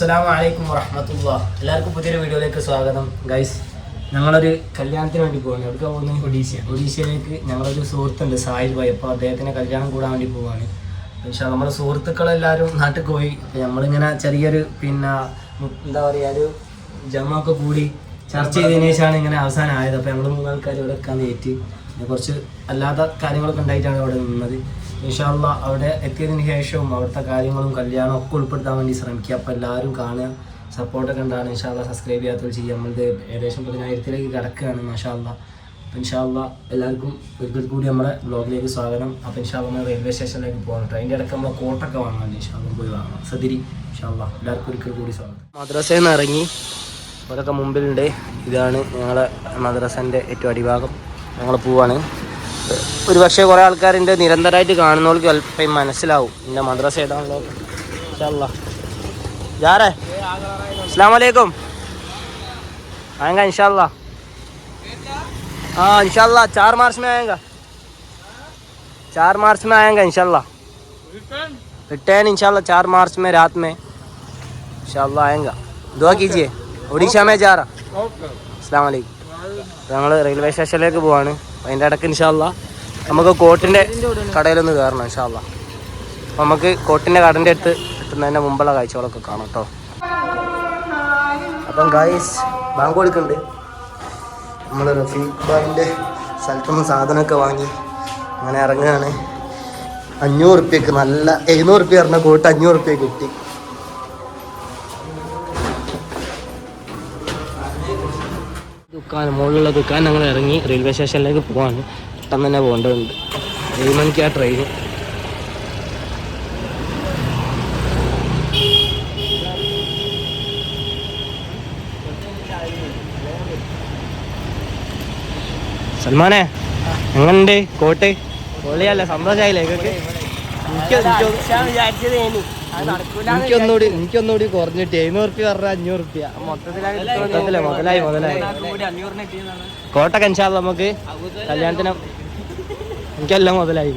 അസ്സലാമു അലൈക്കും വറഹമത്തുള്ള. എല്ലാവർക്കും പുതിയൊരു വീഡിയോയിലേക്ക് സ്വാഗതം. ഗൈസ് ഞങ്ങളൊരു കല്യാണത്തിന് വേണ്ടി പോവാണ്. എവിടെ പോകുന്നത് ഒഡീഷ ഒഡീഷയിലേക്ക് ഞങ്ങളൊരു സുഹൃത്തുണ്ട് സാഹിൽ ഭായി. അപ്പോൾ അദ്ദേഹത്തിന് കല്യാണം കൂടാൻ വേണ്ടി പോവാണ്. പക്ഷേ നമ്മുടെ സുഹൃത്തുക്കളെല്ലാവരും നാട്ടിൽ പോയി. അപ്പോൾ നമ്മളിങ്ങനെ ചെറിയൊരു പിന്നെ എന്താ പറയുക ഒരു ജമ്മൊക്കെ കൂടി ചർച്ച ചെയ്തതിനു ശേഷമാണ് ഇങ്ങനെ അവസാനം ആയത് അപ്പോൾ ഞങ്ങൾ മൂന്നാൾക്കാർ ഇവിടെ ഏറ്റ് കുറച്ച് അല്ലാത്ത കാര്യങ്ങളൊക്കെ ഉണ്ടായിട്ടാണ് അവിടെ നിന്നത്. ഇൻഷാല്ല അവിടെ എത്തിയതിന് ശേഷവും അവിടുത്തെ കാര്യങ്ങളും കല്യാണം ഒക്കെ ഉൾപ്പെടുത്താൻ വേണ്ടി ശ്രമിക്കുക. അപ്പോൾ എല്ലാവരും കാണുക. സപ്പോർട്ടൊക്കെ ഉണ്ടാണ് ഇൻഷാല്ല സബ്സ്ക്രൈബ് ചെയ്യാത്തവർ ചെയ്യുക നമ്മളിത് ഏകദേശം പതിനായിരത്തിലേക്ക് കിടക്കുകയാണ് മാഷാല്ല അപ്പം ഇൻഷാല്ല എല്ലാവർക്കും ഒരിക്കൽ കൂടി നമ്മുടെ ബ്ലോഗിലേക്ക് സ്വാഗതം. അപ്പോൾ ഇൻഷാല്ല നമ്മൾ റെയിൽവേ സ്റ്റേഷനിലേക്ക് പോകണം ട്രെയിനിന്റെ ഇടയ്ക്ക് നമ്മൾ കോട്ടൊക്കെ വാങ്ങാൻ ഇൻഷാല്ല പോയി വാങ്ങാം സതിരി ഇൻഷാല്ല എല്ലാവർക്കും ഒരിക്കൽ കൂടി സ്വാഗതം. മദ്രസയിൽ നിന്ന് ഇറങ്ങി അവരൊക്കെ മുമ്പിലുണ്ട്. ഇതാണ് ഞങ്ങളെ മദ്രസന്റെ ഏറ്റവും അടിഭാഗം. ഞങ്ങൾ പോവാണ്. ഒരു പക്ഷേ കുറേ ആൾക്കാരിൻ്റെ നിരന്തരമായിട്ട് കാണുന്നവർക്ക് അല്പം മനസ്സിലാവും എൻ്റെ മദ്രസ ഏതാണല്ലോ ഇൻഷാല്ലാ ജാറേ അസ്സാം വലൈക്കും आएगा इंशाल्लाह हाँ इंशाल्लाह चार मार्च में आएगा चार मार्च में आएगा इंशाल्लाह रिटर्न इंशाल्लाह चार मार्च में रात में इंशाल्लाह आएगा दुआ कीजिए ഒഡീഷ മേ ജാറ അസ്സാം വലൈക്കും ഞങ്ങൾ റെയിൽവേ സ്റ്റേഷനിലേക്ക് പോവാണ് അതിന്റെ ഇടയ്ക്ക് ഇൻഷാല്ല നമുക്ക് കോട്ടിന്റെ കടയിലൊന്ന് കയറണം ഇൻഷാല്ല അപ്പം നമുക്ക് കോട്ടിന്റെ കടന്റെ അടുത്ത് എത്തുന്നതിന്റെ മുമ്പുള്ള കാഴ്ചകളൊക്കെ കാണാം കേട്ടോ. അപ്പം ഗായ്സ് ബാങ്ക് കൊടുക്കുന്നുണ്ട്. നമ്മൾ റഫീഖ് ബായിന്റെ സ്ഥലത്തുനിന്ന് സാധനമൊക്കെ വാങ്ങി അങ്ങനെ ഇറങ്ങുകയാണ്. അഞ്ഞൂറ് റുപ്യക്ക് നല്ല എഴുന്നൂറ് റുപ്യ പറഞ്ഞ കോട്ട് അഞ്ഞൂറ് റുപ്യ കിട്ടി. ദുക്കാൻ മുകളിലുള്ള ദുക്കാൻ ഞങ്ങൾ ഇറങ്ങി റെയിൽവേ സ്റ്റേഷനിലേക്ക് പോവാണ്. പെട്ടെന്ന് തന്നെ പോകേണ്ടതുണ്ട്. ഏഴ് മണിക്ക് ആ ട്രെയിൻ സൽമാനെ എങ്ങനുണ്ട്? കോട്ടെ? പൊളിയല്ല സന്തോഷമായില്ലേ ഇതൊക്കെ എനിക്കൊന്നുകൂടി എനിക്കൊന്നുകൂടി കുറഞ്ഞിട്ട് എഴുന്നൂറ് റുപ്യ പറഞ്ഞ അഞ്ഞൂറ് റുപ്യ മൊത്തത്തിലെ മുതലായി മുതലായി കോട്ട ഇൻഷാല്ല നമുക്ക് കല്യാണത്തിന് എനിക്കെല്ലാം മുതലായി.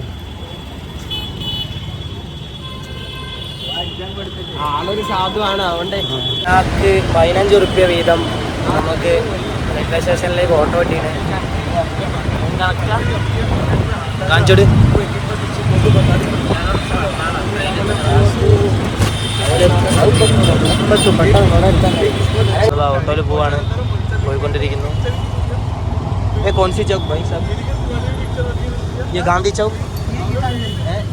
ആളൊരു സാധുവാണ്. അതുകൊണ്ട് പതിനഞ്ച് റുപ്യ വീതം നമുക്ക് റെയിൽവേ സ്റ്റേഷനിലേക്ക് ഓട്ടോ കിട്ടീന്. കാണിച്ചോട്. ഓട്ടോയിൽ പോവാണ് പോയിക്കൊണ്ടിരിക്കുന്നു. ഏ കോൺസി ചൗക്ക് ഭായി സാബ് ഈ ഗാന്ധി ചൗക്ക്?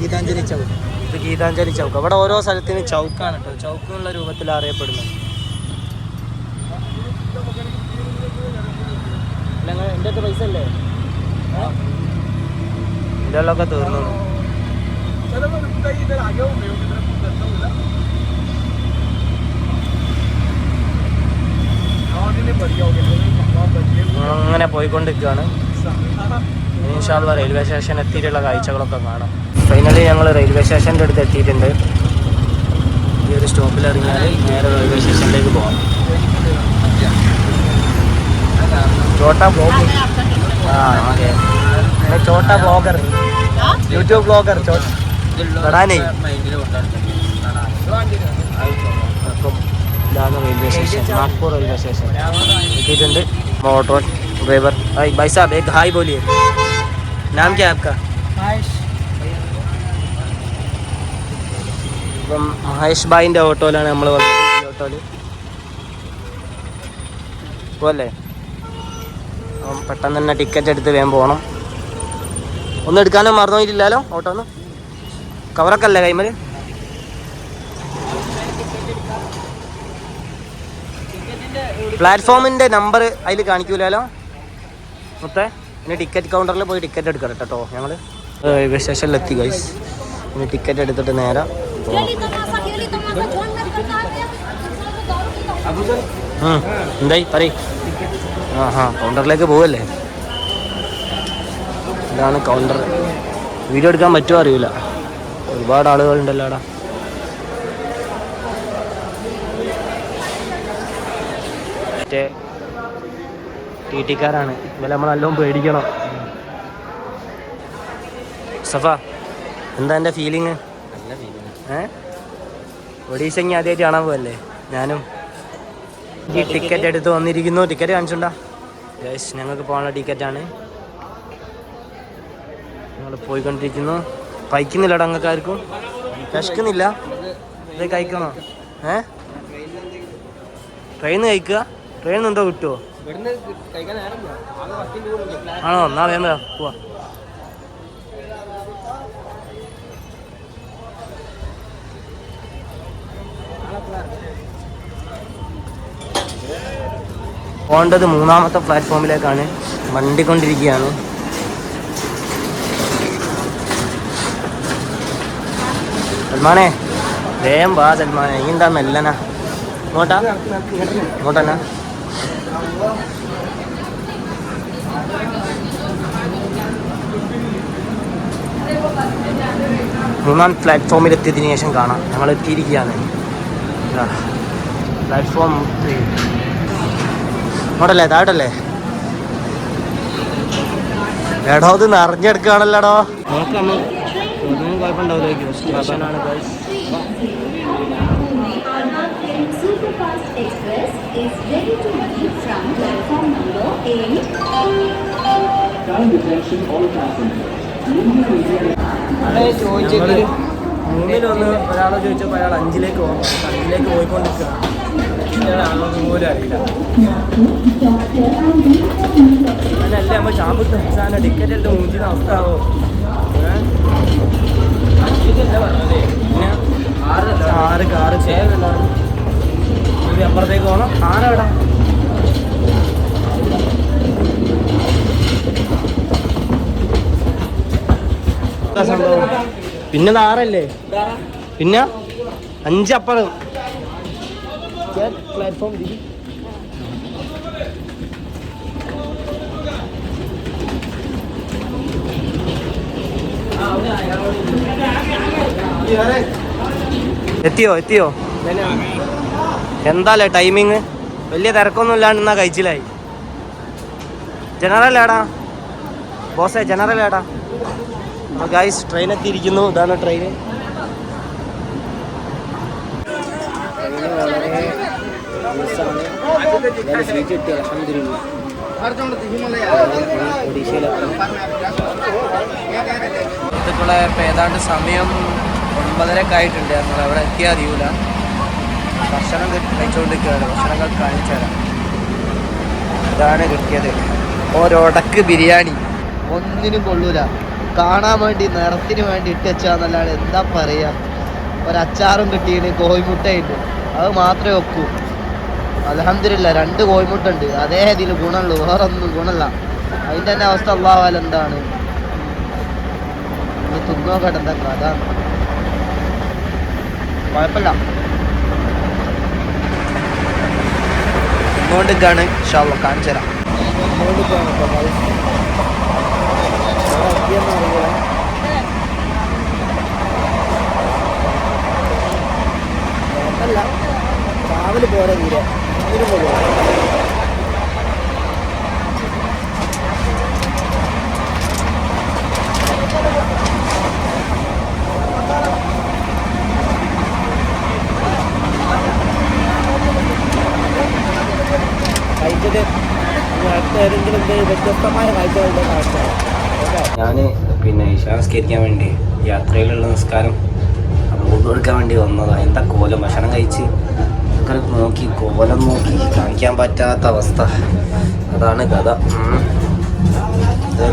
ഗീതാഞ്ജലി ചൗക്ക്. ഇത് ഗീതാഞ്ജലി ചൗക്ക്. അവിടെ ഓരോ സ്ഥലത്തിന് ചൗക്കാണ് കേട്ടോ. ചൗക്ക് എന്നുള്ള രൂപത്തിൽ അറിയപ്പെടുന്നത്. എന്റെ അടുത്ത് പൈസ അല്ലേ ഇതിലൊക്കെ തീർന്നു. അങ്ങനെ പോയിക്കൊണ്ടിരിക്കുകയാണ്. ഇൻഷാല്ല റെയിൽവേ സ്റ്റേഷൻ എത്തിയിട്ടുള്ള കാഴ്ചകളൊക്കെ കാണാം. ഫൈനലി ഞങ്ങൾ റെയിൽവേ സ്റ്റേഷന്റെ അടുത്ത് എത്തിയിട്ടുണ്ട്. ഈ ഒരു സ്റ്റോപ്പിൽ ഇറങ്ങിയാൽ നേരെ റെയിൽവേ സ്റ്റേഷനിലേക്ക് പോകാം ചോട്ട ബ്ലോഗ്. ആ ഓക്കെ. ചോട്ട ബ്ലോഗർ. യൂട്യൂബ് ബ്ലോഗർ ബടാനേ അപ്പം ഇതാണ് railway station Nagpur railway station എത്തിയിട്ടുണ്ട് ഓട്ടോ ഡ്രൈവർ ഹായ് ഭായ് സാബ് एक हाय बोलिए नाम क्या है आपका ഇപ്പം മഹേഷ് ഭായിൻ്റെ ഓട്ടോയിലാണ് നമ്മൾ വന്നത് ഈ ഓട്ടോയിൽ പോവല്ലേ അപ്പം പെട്ടെന്ന് തന്നെ ടിക്കറ്റ് എടുത്ത് വേഗം പോകണം ഒന്നും എടുക്കാനും മറന്നുപോയിട്ടില്ലല്ലോ ഓട്ടോ ഒന്നും കവറൊക്കെ അല്ലേ കൈമല് പ്ലാറ്റ്ഫോമിന്റെ നമ്പർ അതിൽ കാണിക്കൂലോ മൊത്തേ? ഇനി ടിക്കറ്റ് കൗണ്ടറിൽ പോയി ടിക്കറ്റ് എടുക്കണം കേട്ടോ ഞങ്ങൾ റെയിൽവേ സ്റ്റേഷനിൽ എത്തി ഗൈസ് ഇനി ടിക്കറ്റ് എടുത്തിട്ട് നേരെ. എന്തായി? പറയ്. ആ ഹാ കൗണ്ടറിലേക്ക് പോവല്ലേ? ഇതാണ് കൗണ്ടർ. വീഡിയോ എടുക്കാൻ പറ്റുമോ അറിയില്ല ഒരുപാട് ആളുകളുണ്ടല്ലോ മറ്റേ ടി ടിക്കാരാണ് ഇവരെ നമ്മൾ നല്ലോണം പേടിക്കണം. സഫ എന്താ എന്റെ ഫീലിങ് നല്ല ഏ? ഇനി ആദ്യമായിട്ട് കാണാൻ പോവല്ലേ? ഞാനും. ഈ ടിക്കറ്റ് എടുത്ത് വന്നിരിക്കുന്നു. ടിക്കറ്റ് കാണിച്ചുണ്ടാ. ഗൈസ് ഞങ്ങൾക്ക് പോകാനുള്ള ടിക്കറ്റാണ് ഞങ്ങൾ പോയിക്കൊണ്ടിരിക്കുന്നു. കഴിക്കുന്നില്ലടാ നിങ്ങൾക്ക് ആർക്കും വിശക്കുന്നില്ല. ഇത് കഴിക്കണോ? ഏ? ട്രെയിൻ കഴിക്കുക. ട്രെയിൻ എന്തോ കിട്ടുമോ. ആണോ? എന്നാ വേണ്ട പോവാ. പോകേണ്ടത് മൂന്നാമത്തെ പ്ലാറ്റ്ഫോമിലേക്കാണ്. വണ്ടി കൊണ്ടിരിക്കുകയാണ് സൽമാനെ വേഗം വാ സൽമാനെ. ഇങ്ങനെന്താ മെല്ലന? ഇങ്ങോട്ടാ? ഇങ്ങോട്ടന്നാ? മൂന്നാം പ്ലാറ്റ്ഫോമിൽ എത്തിയതിനു ശേഷം കാണാം. ഞങ്ങൾ എത്തിയിരിക്കുകയാണ്. പ്ലാറ്റ്ഫോം അവിടല്ലേ ഇങ്ങോട്ടല്ലേ താഴോട്ടല്ലേ എടോ ഇത് നിറഞ്ഞെടുക്കുകയാണല്ലോടോ. നോക്കാം ഒന്നും കുഴപ്പമുണ്ടാവില്ല Superfast Express is ready to leave from platform number 8. അവിടെ ചോദിച്ചിട്ട് മൂന്നിലൊന്ന് ഒരാളെ ചോദിച്ചപ്പോൾ അയാൾ അഞ്ചിലേക്ക് പോകും അഞ്ചിലേക്ക് പോയിക്കൊണ്ടിരിക്കുകയാണ് പോലും അറിയില്ല അല്ല നമ്മൾ ഷാമ്പത്ത് സാധനം ടിക്കറ്റ് എടുത്ത് മൂഞ്ചിന് അവസ്ഥ ആവോ ആറ് കാറ് ചേരുന്നുണ്ടാവും ഇത് അപ്പുറത്തേക്ക് പോകണം ആന സംഭവം? പിന്നെ ആറല്ലേ? പിന്നെ അഞ്ചപ്പുറം. പ്ലാറ്റ്ഫോം എത്തിയോ? എത്തിയോ? എന്താല്ലേ ടൈമിങ് വലിയ തിരക്കൊന്നും ഇല്ലാണ്ട് എന്നാ കഴിച്ചില്ലായി ജനറൽ ഏടാ? ബോസേ ജനറൽ ഏടാ? ഗൈസ് ട്രെയിൻ എത്തിയിരിക്കുന്നു. ഇതാണ് ട്രെയിൻ സീറ്റ് ഇപ്പം ഏതാണ്ട് സമയം ഒൻപതരക്കായിട്ടുണ്ട് ഞങ്ങൾ അവിടെ എത്തിയാൽ അറിയൂല. ഭക്ഷണം കഴി- കഴിച്ചുകൊണ്ടിരിക്കുകയാണ് ഭക്ഷണങ്ങൾ കാണിച്ചു തരാം. ഇതാണ് കിട്ടിയത്. ഒരൊടക്ക് ബിരിയാണി. ഒന്നിനും കൊള്ളൂല. കാണാൻ വേണ്ടി നിറത്തിന് വേണ്ടി ഇട്ടുവെച്ചാന്നല്ലാണ്ട് എന്താ പറയാ? ഒരച്ചാറും കിട്ടിയിട്ട് കോഴിമുട്ടയുണ്ട്. അത് മാത്രമേ വെക്കൂ. അലഹമില്ല രണ്ട് കോഴിമുട്ട ഉണ്ട് അതേ ഇതിൽ ഗുണമുള്ളൂ. വേറെ ഒന്നും ഗുണമല്ല. അതിന്റെ തന്നെ അവസ്ഥ അള്ളാഹാൽ എന്താണ്? തിന്നോ എന്താ കഥ കുഴപ്പമില്ല. ഇങ്ങോട്ടേക്കാണ് ഷാവ കാണിച്ചു തരാം രാവിലെ പോരാ തീരെ. ഞാൻ പിന്നെ ഇഷാസ്കരിക്കാൻ വേണ്ടി യാത്രയിലുള്ള നിസ്കാരം റോഡ് കൊടുക്കാൻ വേണ്ടി വന്നതാണ് എന്താ കോലം? ഭക്ഷണം കഴിച്ച് ഒക്കെ നോക്കി. കോലം നോക്കി. കാണിക്കാൻ പറ്റാത്ത അവസ്ഥ. അതാണ് കഥ.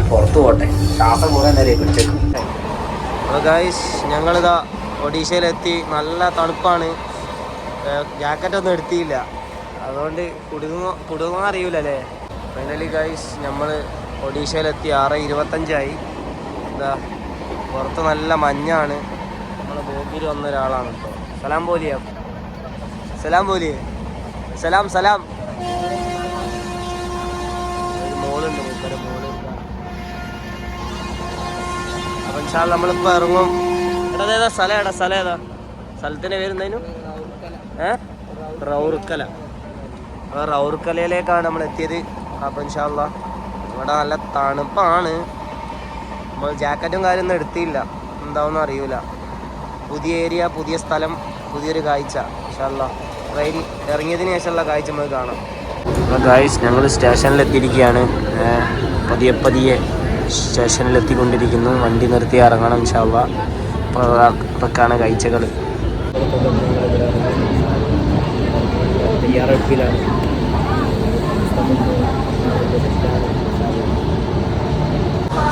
പുറത്തു പോട്ടെ. ശ്വാസം കൂടെ നേരെ പിടിച്ചേക്കും. ഞങ്ങളിതാ ഒഡീഷയിലെത്തി. നല്ല തണുപ്പാണ്. ജാക്കറ്റ് ഒന്നും എടുത്തിയില്ല. അതുകൊണ്ട് കുടുങ്ങോ കുടുങ്ങോ അറിയൂല അല്ലേ ഫൈനലി ഗായ്സ് നമ്മൾ ഒഡീഷയിലെത്തി. ആറ് ഇരുപത്തഞ്ചായി. എന്താ പുറത്ത് നല്ല മഞ്ഞാണ്. നമ്മളെ ബോഗിയിൽ വന്ന ഒരാളാണ് ഇപ്പോൾ സലാം പോലിയ? സലാം പോലിയെ? സലാം സലാം. ഒരു മോളുണ്ട് മൂപ്പര മോൾ അപ്പം ഇൻഷാൽ നമ്മളിപ്പോൾ ഇറങ്ങും. എടാ ഏതാ സ്ഥലം ഏടാ സ്ഥലം ഏതാ? സ്ഥലത്തിന്റെ പേരെന്തേനും ഏ? റൗർക്കല. അപ്പോൾ റൗർക്കലയിലേക്കാണ് നമ്മൾ എത്തിയത് അപ്പം ഇൻഷാല്ല ഇവിടെ നല്ല തണുപ്പാണ്. നമ്മൾ ജാക്കറ്റും കാര്യമൊന്നും എടുത്തില്ല. എന്താവെന്ന് അറിയൂല. പുതിയ ഏരിയ പുതിയ സ്ഥലം പുതിയൊരു കാഴ്ച. ഇഷല്ല ട്രെയിൻ ഇറങ്ങിയതിന് ശേഷമുള്ള കാഴ്ച നമുക്ക് കാണാം. ഗായ്സ് ഞങ്ങൾ സ്റ്റേഷനിൽ എത്തിയിരിക്കുകയാണ്. പതിയെ പതിയെ സ്റ്റേഷനിൽ എത്തിക്കൊണ്ടിരിക്കുന്നു. വണ്ടി നിർത്തി ഇറങ്ങണം ഇൻഷാല്ല അപ്പോൾ അതൊക്കെയാണ് കാഴ്ചകൾ തയ്യാറെടുപ്പിലാണ്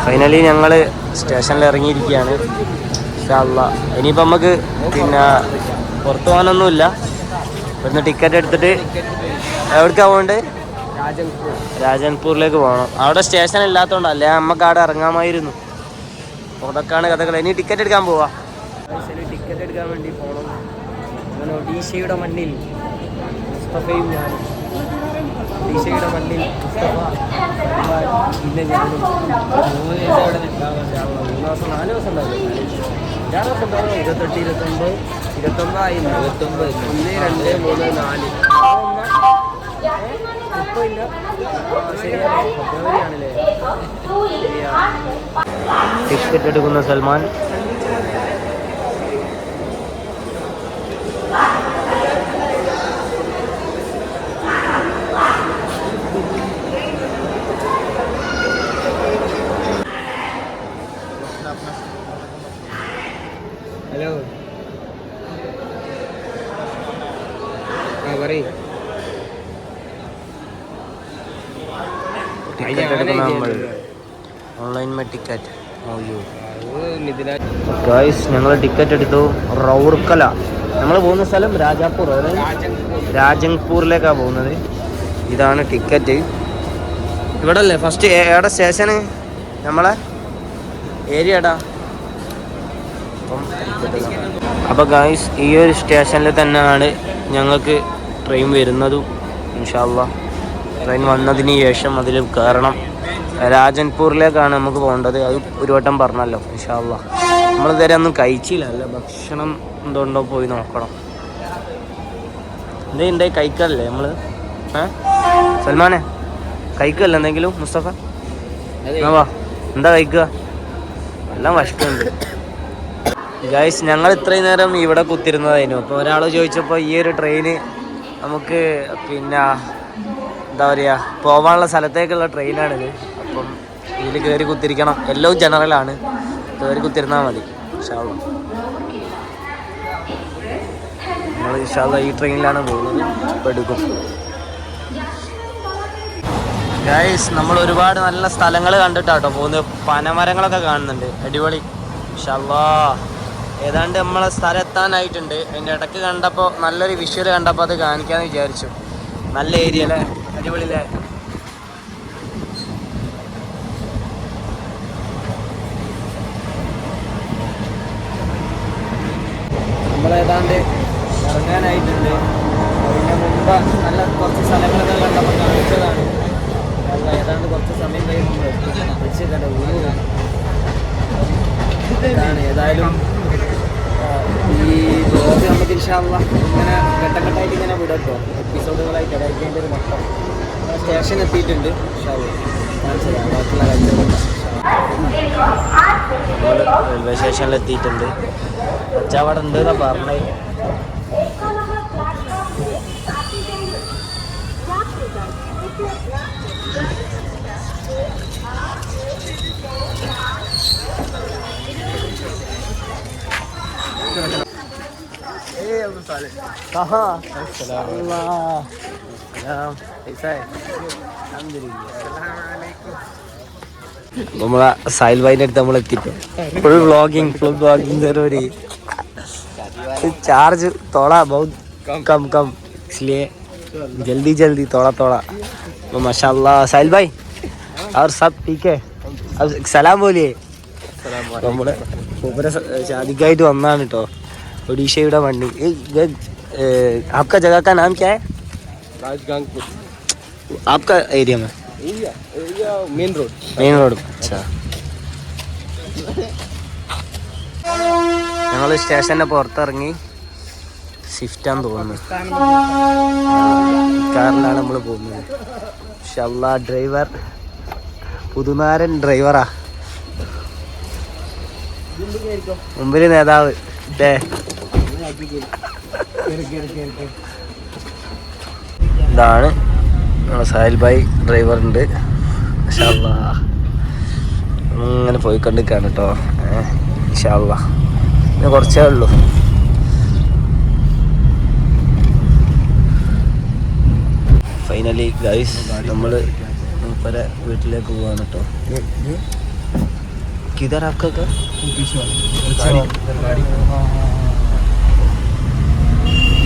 ഫൈനലി ഞങ്ങൾ സ്റ്റേഷനിൽ ഇറങ്ങിയിരിക്കുകയാണ് ഇഷ്ടമല്ല ഇനിയിപ്പോൾ നമുക്ക് പിന്നെ പുറത്തു പോകാനൊന്നുമില്ല. ഇവിടുന്ന് ടിക്കറ്റ് എടുത്തിട്ട് എവിടേക്കാണ് പോകേണ്ടത് രാജൻപൂരിലേക്ക് പോകണം. അവിടെ സ്റ്റേഷൻ ഇല്ലാത്തതുകൊണ്ട് അല്ലേ? നമുക്ക് അവിടെ ഇറങ്ങാമായിരുന്നു. അതൊക്കെയാണ് കഥകൾ ഇനി ടിക്കറ്റ് എടുക്കാൻ പോവാ. ടിക്കറ്റ് എടുക്കാൻ വേണ്ടി പോകണം ഒഡീഷയുടെ മണ്ണിൽ മുസ്തഫയും ഒഡീഷയുടെ പള്ളി മുസ്തഫ ഞാനും മൂന്ന് ദിവസം അവിടെ മൂന്ന് ദിവസം നാല് ദിവസം ഉണ്ടാവില്ല. ഞാൻ ദിവസം ഉണ്ടാവും ഇരുപത്തെട്ട് ഇരുപത്തൊമ്പത് ഇരുപത്തൊമ്പതായി ഇരുപത്തൊമ്പത് ഒന്ന് രണ്ട് മൂന്ന് നാല്. മുപ്പതില്ല ശരിയാണ് ഫെബ്രുവരി ആണല്ലേ ടിക്കറ്റ് എടുക്കുന്ന സൽമാൻ. പറയ്. ഓൺലൈൻ ടിക്കറ്റ് ഞങ്ങൾ ടിക്കറ്റ് എടുത്തു. റൗർക്കല. നമ്മൾ പോകുന്ന സ്ഥലം രാജാപൂർ. അതെ രാജൻപൂരിലേക്കാണ് പോകുന്നത്. ഇതാണ് ടിക്കറ്റ് ഇവിടെ അല്ലേ ഫസ്റ്റ് എവിടെ സ്റ്റേഷന് നമ്മളെ ഏരിയ എടാ അപ്പോൾ ഗായ്സ് ഈ ഒരു സ്റ്റേഷനിൽ തന്നെയാണ് ഞങ്ങൾക്ക് ട്രെയിൻ വരുന്നതും ഇൻഷാല്ല ട്രെയിൻ വന്നതിന് ശേഷം അതിൽ കയറണം രാജൻപൂരിലേക്കാണ് നമുക്ക് പോകേണ്ടത്. അത് ഒരു വട്ടം പറഞ്ഞല്ലോ ഇൻഷാല്ല നമ്മളിതുവരെ ഒന്നും കഴിച്ചില്ല. അല്ല ഭക്ഷണം എന്തുകൊണ്ടോ പോയി നോക്കണം. എന്തേ ഉണ്ടായി കഴിക്കല്ലേ നമ്മൾ സൽമാനെ കഴിക്കല്ല എന്തെങ്കിലും മുസ്തഫ? വാ എന്താ കഴിക്കുക? എല്ലാം വഷ്ടുണ്ട് ഗൈസ് ഞങ്ങൾ ഇത്രയും നേരം ഇവിടെ കുത്തിരുന്നതായിരുന്നു അപ്പോൾ ഒരാൾ ചോദിച്ചപ്പോൾ ഈ ഒരു ട്രെയിന് നമുക്ക് പിന്നെ എന്താ പറയുക പോകാനുള്ള സ്ഥലത്തേക്കുള്ള ട്രെയിനാണിത്. അപ്പം ഇതിൽ കയറി കുത്തിരിക്കണം. എല്ലാം ജനറലാണ് കയറി കുത്തിരുന്നാൽ മതി ഇൻഷാള്ള നമ്മൾ ഇൻഷാള്ള ഈ ട്രെയിനിലാണ് പോകുന്നത്. ഇപ്പം എടുക്കും. ഗൈസ് നമ്മൾ ഒരുപാട് നല്ല സ്ഥലങ്ങൾ കണ്ടിട്ടാട്ടോ പോകുന്നത്. പനമരങ്ങളൊക്കെ കാണുന്നുണ്ട്. അടിപൊളി. ഇൻഷാല്ലാ ഏതാണ്ട് നമ്മളെ സ്ഥലം എത്താനായിട്ടുണ്ട് അതിന്റെ ഇടയ്ക്ക് കണ്ടപ്പോൾ നല്ലൊരു വിഷ്വൽ കണ്ടപ്പോൾ അത് കാണിക്കാമെന്ന് വിചാരിച്ചു. നല്ല ഏരിയ അല്ലേ അടിപൊളി അല്ലേ നമ്മളേതാണ്ട് ഇറങ്ങാനായിട്ടുണ്ട് അതിന്റെ മുമ്പ് നല്ല കുറച്ച് സ്ഥലങ്ങളൊക്കെ കണ്ടപ്പോൾ കാണിച്ചതാണ് അല്ല ഏതാണ്ട് കുറച്ച് സമയം കഴിയുമ്പോൾ വെച്ചിട്ടുണ്ട് ഊര് ഇതാണ് ഏതായാലും ആ, ഈ ബ്ലോഗ് നമുക്ക് ഇൻഷാല്ല ഇങ്ങനെ ഘട്ടഘട്ടമായിട്ട് ഇങ്ങനെ വിടട്ടോ എപ്പിസോഡുകളായിട്ട് ഇടയ്ക്ക് അതിന്റെ ഒരു മൊത്തം സ്റ്റേഷൻ എത്തിയിട്ടുണ്ട്. ബാക്കിയുള്ള റെയിൽവേ സ്റ്റേഷനിൽ എത്തിയിട്ടുണ്ട്. അച്ചാവട ഉണ്ട് എന്നാ പറഞ്ഞത് कहाँ अल्लाह सलाम कैसा है നമ്മളെ സാഹിൽ ഭായിന്റെ അടുത്ത് നമ്മൾ എത്തിട്ടോ ഫുൾ വ്ളോഗിങ് ഫുൾ വ്ളോഗിങ് जरूरी चार्ज थोड़ा बहुत कम कम इसलिए जल्दी जल्दी थोड़ा थोड़ा तो माशाल्लाह साहिल भाई और सब ठीक है अब सलाम बोलिए നമ്മള് മൂപ്പരെ ശാദിക്കായിട്ട് വന്നാണ് കേട്ടോ ഒഡീഷയുടെ മണ്ണി ഏയ് ഇത്, ഏ, आपका जगह आपका एरिया में area area main road main road അച്ഛാ ഞങ്ങൾ സ്റ്റേഷൻ്റെ പുറത്തിറങ്ങി സ്വിഫ്റ്റാന്ന് തോന്നുന്നു കാറിലാണ് നമ്മൾ പോകുന്നത് ഷല്ല ഡ്രൈവർ പുതുനാരൻ ഡ്രൈവറാ മുമ്പിൽ നേതാവ് അല്ലേ ഇതാണ് നമ്മളെ സാഹിൽ ഭായ് ഡ്രൈവറുണ്ട് ഇൻഷാല്ലാ അങ്ങനെ പോയി കണ്ടിരിക്കാണ് കേട്ടോ ഇൻഷാല്ലാ പിന്നെ കുറച്ചേ ഉള്ളൂ. ഫൈനലി ഗൈസ് നമ്മൾ മൂപ്പരെ വീട്ടിലേക്ക് പോവാണ് കേട്ടോ കിതർ ആക്കൊക്കെ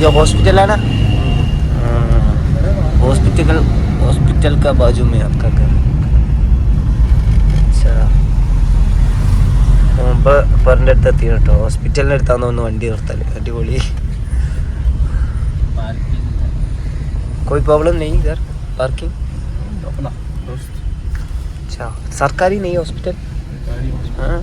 ये हॉस्पिटल है ना हॉस्पिटल हॉस्पिटल का बाजू में आपका घर अच्छा മുമ്പ് പെറിൻ്റെ അടുത്ത് എത്തി കേട്ടോ ഹോസ്പിറ്റലിൻ്റെ അടുത്താന്ന് തോന്നുന്നു വണ്ടി നിർത്തല് അടിപൊളി कोई प्रॉब्लम नहीं इधर पार्किंग अच्छा सरकारी नहीं हॉस्पिटल हाँ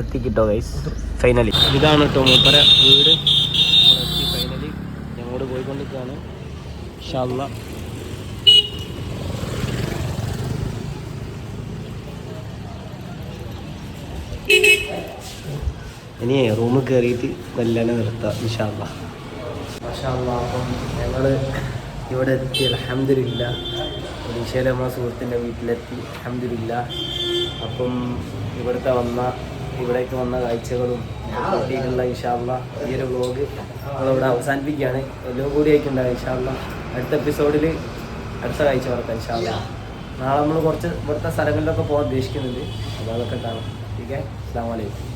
എത്തിക്കിട്ടോ ഗൈസ് ഫൈനലി ഇതാണ് കേട്ടോ മൂപ്പര വീട് എത്തി ഫൈനലി ഞങ്ങളോട് പോയിക്കൊണ്ടിരിക്കുകയാണ്. ഷല്ല ഇനി റൂമിൽ കയറിയിട്ട് മെല്ലനെ നിർത്താം മാഷാല്ല അപ്പം ഞങ്ങൾ ഇവിടെ എത്തി അലഹമില്ല ഒഡീഷയിലെ നമ്മളെ സുഹൃത്തിന്റെ വീട്ടിലെത്തി അലഹമില്ല അപ്പം ഇവിടുത്തെ വന്ന ഇവിടേക്ക് വന്ന കാഴ്ചകളും കൂട്ടിയിട്ടുള്ള ഇൻഷാല്ല ഈ ഒരു വ്ലോഗ് നമ്മളിവിടെ അവസാനിപ്പിക്കുകയാണ്. എല്ലാം കൂടി ആയിട്ടുണ്ടാകും ഇൻഷാല്ല അടുത്ത എപ്പിസോഡിൽ അടുത്ത കാഴ്ച വർക്കാം ഇൻഷാല്ല നാളെ നമ്മൾ കുറച്ച് ഇവിടുത്തെ സ്ഥലങ്ങളിലൊക്കെ പോകാൻ ഉദ്ദേശിക്കുന്നുണ്ട്. അപ്പോൾ അതൊക്കെ കാണാം. ഓക്കെ? അസ്സാം വലൈക്കും